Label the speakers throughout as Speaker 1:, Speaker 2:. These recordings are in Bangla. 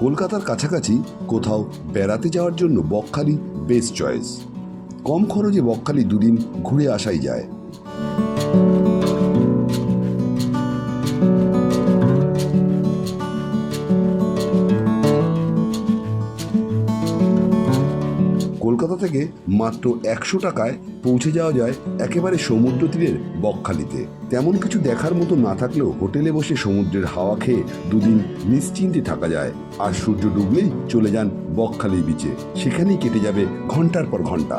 Speaker 1: কলকাতার কাছাকাছি কোথাও বেড়াতে যাওয়ার জন্য বকখালি বেস্ট চয়েস। কম খরচে বকখালি দুদিন ঘুরে আসাই যায়। কলকাতা থেকে মাত্র একশো টাকায় পৌঁছে যাওয়া যায় একেবারে সমুদ্র তীরের বকখালিতে। তেমন কিছু দেখার মতো না থাকলেও হোটেলে বসে সমুদ্রের হাওয়া খেয়ে দুদিন নিশ্চিন্তে থাকা যায়। আর সূর্য ডুবলেই চলে যান বকখালি বিচে সেখানেই কেটে যাবে ঘণ্টার পর ঘণ্টা।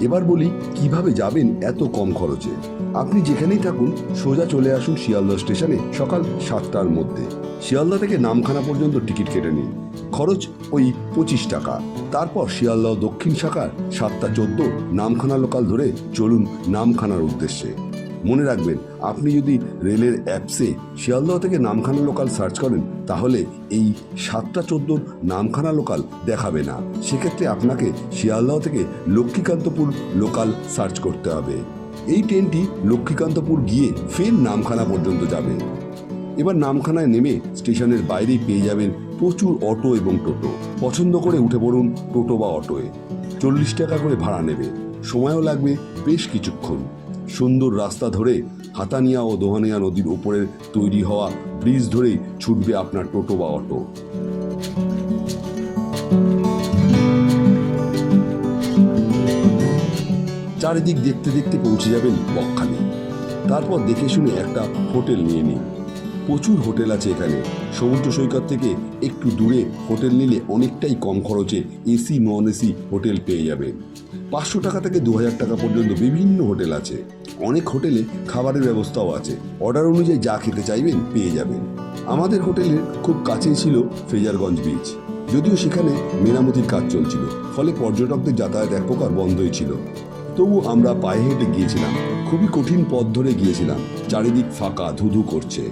Speaker 1: এবার বলি, কীভাবে যাবেন এত কম খরচে? আপনি যেখানেই থাকুন, সোজা চলে আসুন শিয়ালদহ স্টেশনে সকাল সাতটার মধ্যে। শিয়ালদহ থেকে নামখানা পর্যন্ত টিকিট কেটে নিন। খরচ ওই পঁচিশ টাকা। তারপর শিয়ালদহ দক্ষিণ শাখার সাতটা চোদ্দ নামখানা লোকাল ধরে চলুন নামখানার উদ্দেশ্যে। মনে রাখবেন, আপনি যদি রেলের অ্যাপসে শিয়ালদহ থেকে নামখানা লোকাল সার্চ করেন, তাহলে এই সাতটা চোদ্দোর নামখানা লোকাল দেখাবে না। সেক্ষেত্রে আপনাকে শিয়ালদহ থেকে লক্ষ্মীকান্তপুর লোকাল সার্চ করতে হবে। এই ট্রেনটি লক্ষ্মীকান্তপুর গিয়ে ফের নামখানা পর্যন্ত যাবে। এবার নামখানায় নেমে স্টেশনের বাইরেই পেয়ে যাবেন প্রচুর অটো এবং টোটো। পছন্দ করে উঠে পড়ুন টোটো বা অটোয়ে। চল্লিশ টাকা করে ভাড়া নেবে। সময়ও লাগবে বেশ কিছুক্ষণ। সুন্দর রাস্তা ধরে হাতানিয়া ও দোহানিয়া নদীর উপরের তৈরি হওয়া ব্রিজ ধরেই ছুটবে আপনার টোটো বা অটো। চারিদিক দেখতে দেখতে পৌঁছে যাবেন বকখালি। তারপর দেখে শুনে একটা হোটেল নিয়ে নিন। প্রচুর হোটেল আছে এখানে। সমুদ্র সৈকত থেকে একটু দূরে হোটেল নিলে অনেকটাই কম খরচে এসি নন এসি হোটেল পেয়ে যাবেন পাঁচশো টাকা থেকে দু হাজার টাকা পর্যন্ত বিভিন্ন হোটেল আছে। অনেক হোটেলে খাবারের ব্যবস্থাও আছে। অর্ডার অনুযায়ী যা খেতে চাইবেন পেয়ে যাবেন। আমাদের হোটেলের খুব কাছেই ছিল ফ্রেজারগঞ্জ বিচ যদিও সেখানে মেরামতির কাজ চলছিল, ফলে পর্যটকদের যাতায়াত এক প্রকার বন্ধই ছিল। তবু আমরা পায়ে হেঁটে গিয়েছিলাম। খুবই কঠিন পথ ধরে গিয়েছিলাম। চারিদিক ফাঁকা ধুধু করছে।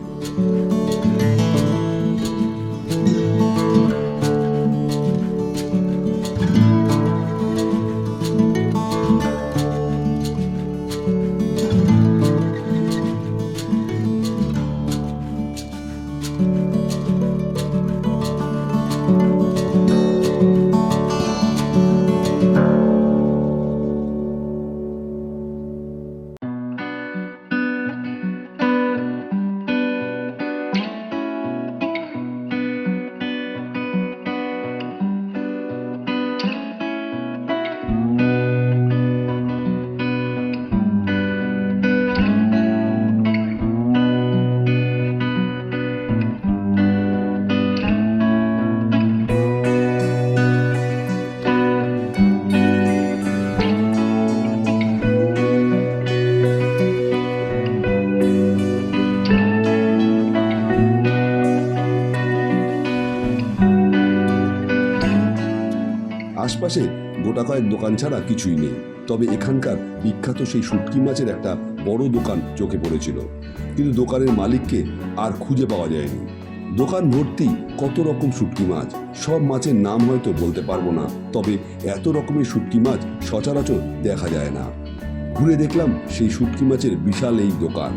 Speaker 1: আশপাশে গোটা কয়েক দোকান ছাড়া কিছুই নেই। তবে এখানকার বিখ্যাত সেই শুটকি মাছের একটা বড় দোকান চোখে পড়েছিল। কিন্তু দোকানের মালিককে আর খুঁজে পাওয়া যায়নি। দোকান ভর্তি কত রকম শুটকি মাছ, সব মাছের নাম হয়তো বলতে পারব না, তবে এত রকমের শুটকি মাছ সচরাচর দেখা যায় না। ঘুরে দেখলাম সেই শুটকি মাছের বিশাল এই দোকান।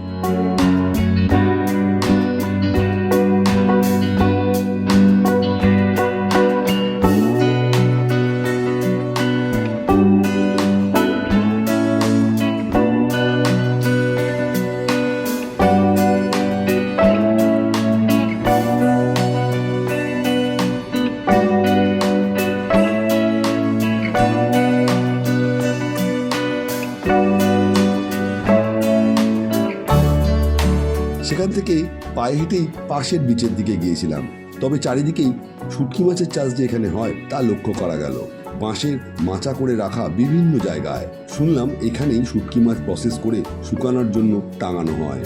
Speaker 1: পায়ে হেঁটেই পাশের বিচের দিকে গিয়েছিলাম। তবে চারিদিকেই শুটকি মাছের চাষ যে এখানে হয়, তা লক্ষ্য করা গেল। বাঁশের মাচা করে রাখা বিভিন্ন জায়গায়। শুনলাম এখানেই শুটকি মাছ প্রসেস করে শুকানোর জন্য টাঙানো হয়।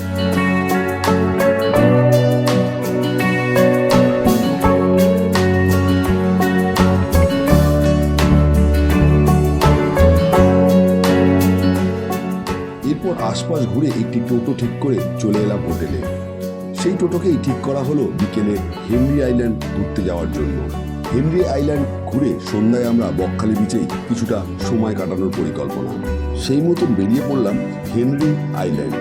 Speaker 1: এরপর আশপাশ ঘুরে একটি টোটো ঠিক করে চলে এলাম হোটেলে। সেই টোটোকেই ঠিক করা হলো বিকেলে হেনরি আইল্যান্ড ঘুরতে যাওয়ার জন্য। হেনরি আইল্যান্ড ঘুরে সন্ধ্যায় আমরা বকখালি বিচেই কিছুটা সময় কাটানোর পরিকল্পনা। সেই মতন বেরিয়ে পড়লাম হেনরি আইল্যান্ড।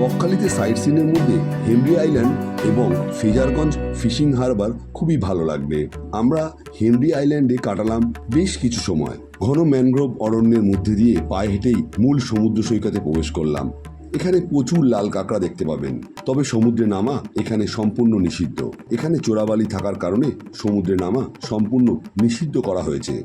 Speaker 1: বকখালিতে সাইট সিনের মধ্যে হেনরি আইল্যান্ড এবং ফেজারগঞ্জ ফিশিং হারবার খুবই ভালো লাগবে। আমরা হেনরি আইল্যান্ডে কাটালাম বেশ কিছু সময়। ঘন ম্যানগ্রোভ অরণ্যের মধ্যে দিয়ে পায়ে হেঁটেই মূল সমুদ্র সৈকতে প্রবেশ করলাম। এখানে প্রচুর লাল কাঁকড়া দেখতে পাবেন। তবে সমুদ্রে নামা এখানে সম্পূর্ণ নিষিদ্ধ। এখানে চোরাবালি থাকার কারণে সমুদ্রে নামা সম্পূর্ণ নিষিদ্ধ করা হয়েছে।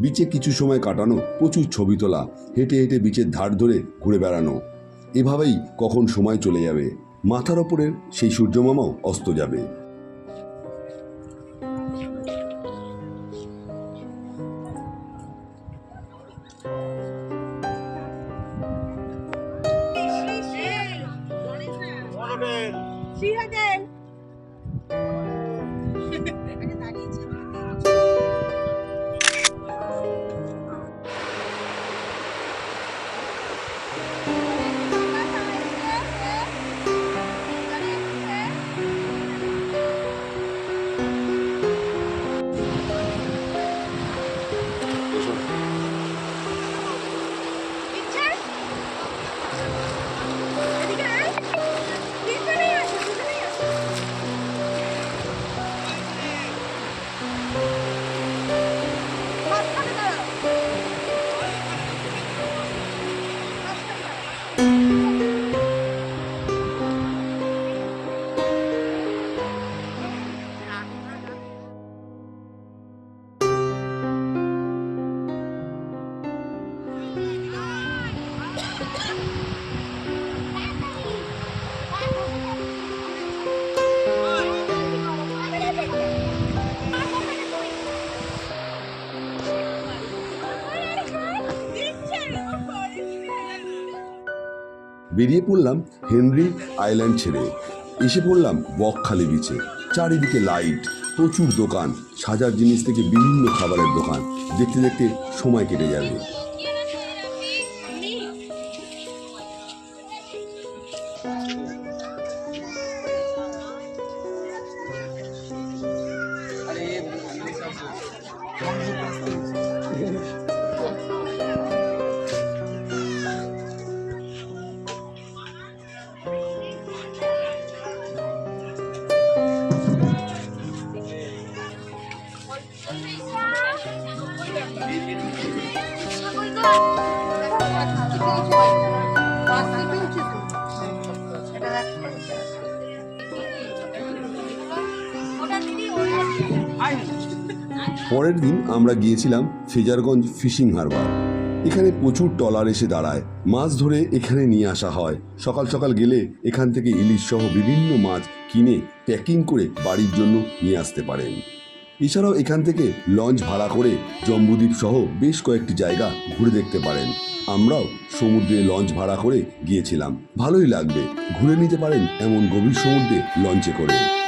Speaker 1: বিচে কিছু সময় কাটানো, প্রচুর ছবি তোলা, হেঁটে হেঁটে বিচের ধার ধরে ঘুরে বেড়ানো। এভাবেই কখন সময় চলে যাবে? মাথার ওপরের সেই সূর্যমামাও অস্ত যাবে। বেরিয়ে পড়লাম হেনরি আইল্যান্ড ছেড়ে। এসে পড়লাম বকখালি বিচে চারিদিকে লাইট প্রচুর দোকান, সাজার জিনিস থেকে বিভিন্ন খাবারের দোকান। দেখতে দেখতে সময় কেটে যাবে। পরের দিন আমরা গিয়েছিলাম ফেজারগঞ্জ ফিশিং হারবার। এখানে প্রচুর ট্রলার এসে দাঁড়ায়। মাছ ধরে এখানে নিয়ে আসা হয়। সকাল সকাল গেলে এখান থেকে ইলিশ সহ বিভিন্ন মাছ কিনে প্যাকিং করে বাড়ির জন্য নিয়ে আসতে পারেন। এছাড়াও এখান থেকে লঞ্চ ভাড়া করে জম্বুদ্বীপ সহ বেশ কয়েকটি জায়গা ঘুরে দেখতে পারেন। আমরাও সমুদ্রে লঞ্চ ভাড়া করে গিয়েছিলাম। ভালোই লাগবে। ঘুরে নিতে পারেন এমন গভীর সমুদ্রে লঞ্চে করে।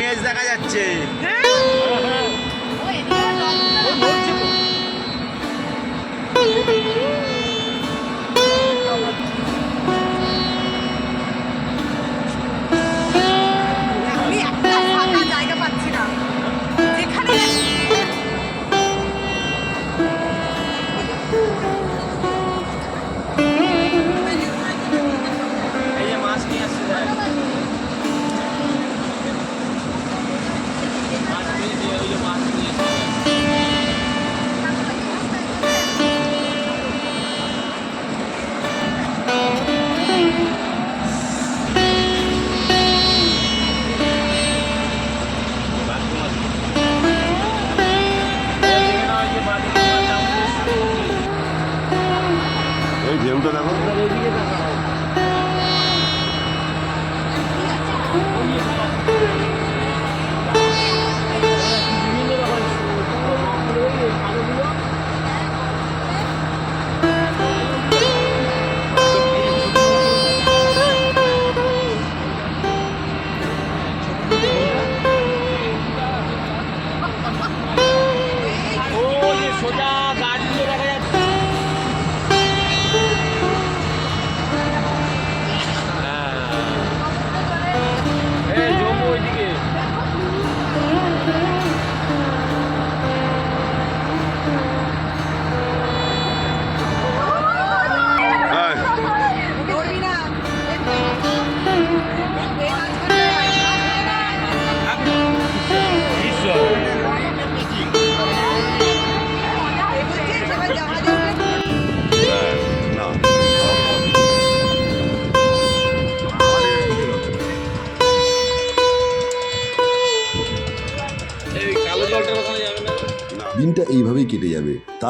Speaker 1: মেজ দেখা
Speaker 2: যাচ্ছে। হ্যাঁ,
Speaker 1: ঢেউটা দেখো ও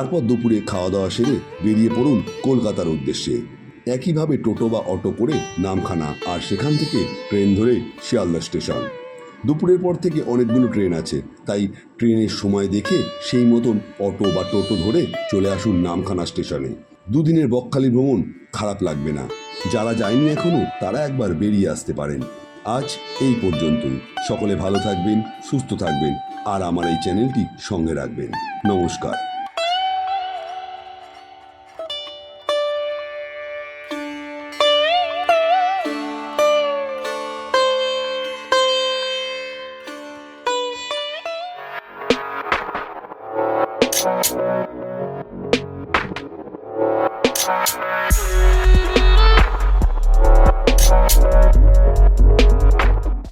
Speaker 1: তারপর দুপুরে খাওয়া দাওয়া সেরে বেরিয়ে পড়ুন কলকাতার উদ্দেশ্যে। একইভাবে টোটো বা অটো করে নামখানা আর সেখান থেকে ট্রেন ধরে শিয়ালদা স্টেশন। দুপুরের পর থেকে অনেকগুলো ট্রেন আছে, তাই ট্রেনের সময় দেখে সেই মতন অটো বা টোটো ধরে চলে আসুন নামখানা স্টেশনে। দুদিনের বকখালি ভ্রমণ খারাপ লাগবে না। যারা যায়নি এখনও, তারা একবার বেরিয়ে আসতে পারেন। আজ এই পর্যন্তই। সকলে ভালো থাকবেন, সুস্থ থাকবেন, আর আমার এই চ্যানেলটি সঙ্গে রাখবেন। নমস্কার।